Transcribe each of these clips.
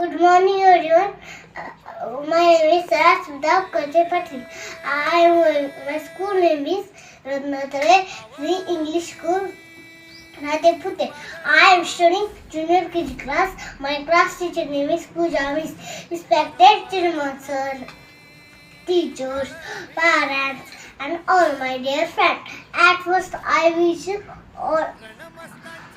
Good morning, everyone. Uh, my name is Sudha Kache Patil. I am my school name is Ratnatare Free English School. Ratepute. I am studying junior KG class. My class teacher name is Pooja Miss. Respected children, sir, teachers, parents, and all my dear friends. At first, I wish all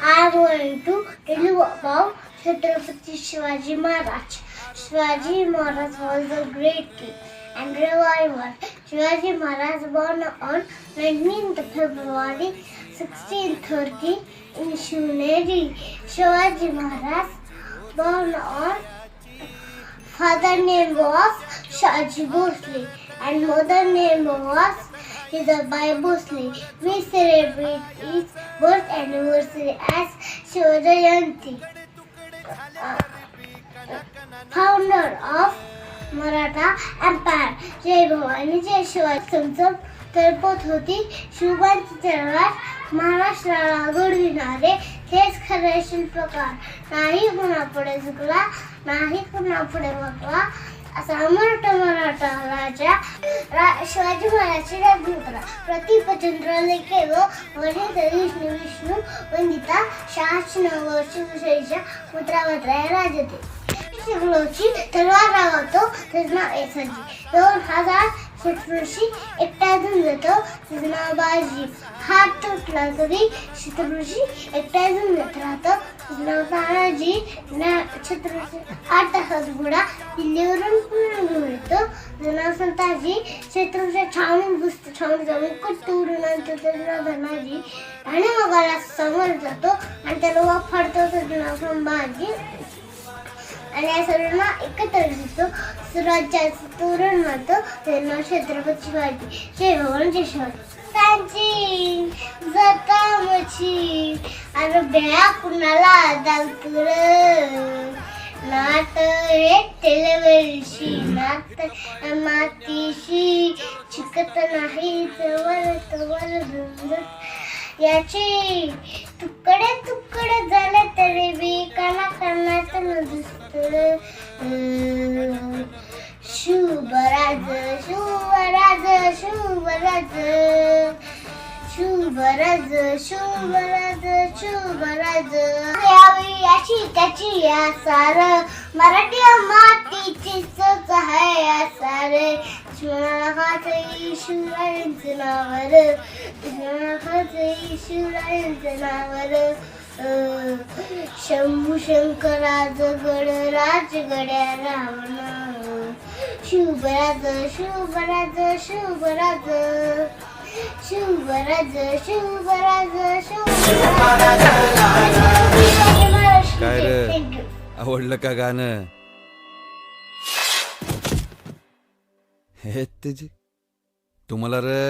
I am going to tell you about Chhatrapati Shivaji Maharaj. Shivaji Maharaj was a great king and revival. Shivaji Maharaj born on 19th February 1630 in Shivneri. Shivaji Maharaj born on father name was Shaji Bhosle and mother name was Hidabai Bhosle. We celebrate his birth anniversary as Shivajayanti. Founder of Maratha empire जय भवानी जय शिवाजी चमचम तळपत होती शिवबांची तलवार. महाराष्ट्राला घडविणारे हेच खरे शिल्पकार. नाही कुणापुढे झुकला नाही कुणापुढे वाकला असा अमराठा मराठा रा- शिवाजी महाराजचे राज्यपुत्र प्रतिपचंद्र लेखे व वडील विष्णू विष्णू वंदिता शहाची नऊ वर्ष विषयीच्या पुत्रावत्राय राजते शिकलोची तलवार रावतो त्याचं नाव दोन हजार शत्रुशी एकटा झुंजतो त्याचं नाव बाजी हात तुटला तरी शत्रुशी एकटा झुंजत राहतो नवाजी ना- शत्रुशी आठ तासात घोडा दिल्लीवरून पूर्ण मिळतो. येतो त्याचं नाव संताजी शत्रूच्या छावणीत बसतो छावणीचा मुकुट आणतो त्याचं धनाजी. आणि मगाला समोर जातो आणि त्याला वाफाडतो त्याचं नाव संभाजी. आणि या सर्वांना एकत्र दिसतो. सुराज्या तोरण मारतो त्यांना छत्रपती शिवाजी. जय भगवान जय शिवाजी. त्यांची जतामची आणि बेळा कुणाला दालतुर नात रे तेलवेलशी नात मातीशी. चिकत नाही तवर तवर झुंजत याचे तुकडे तुकडे झाले तरी बी काना कानात दिसत शुभराज शुभराज शुभराज शुभराज शुभराज शुभराज यावी अशी त्याची या मराठी मातीची चोच आहे या सार शिवराखाचंही शिवरायांचं नावर शिवराखाचंही शिवरायांचं नावर. शंभू शंकराज गड राजगड्या रावण शुभराज शुभराज शुभराज शुभराज शुभराज शुभराज काय रे? आवडलं का गाणं? हे त्याची तुम्हाला रे.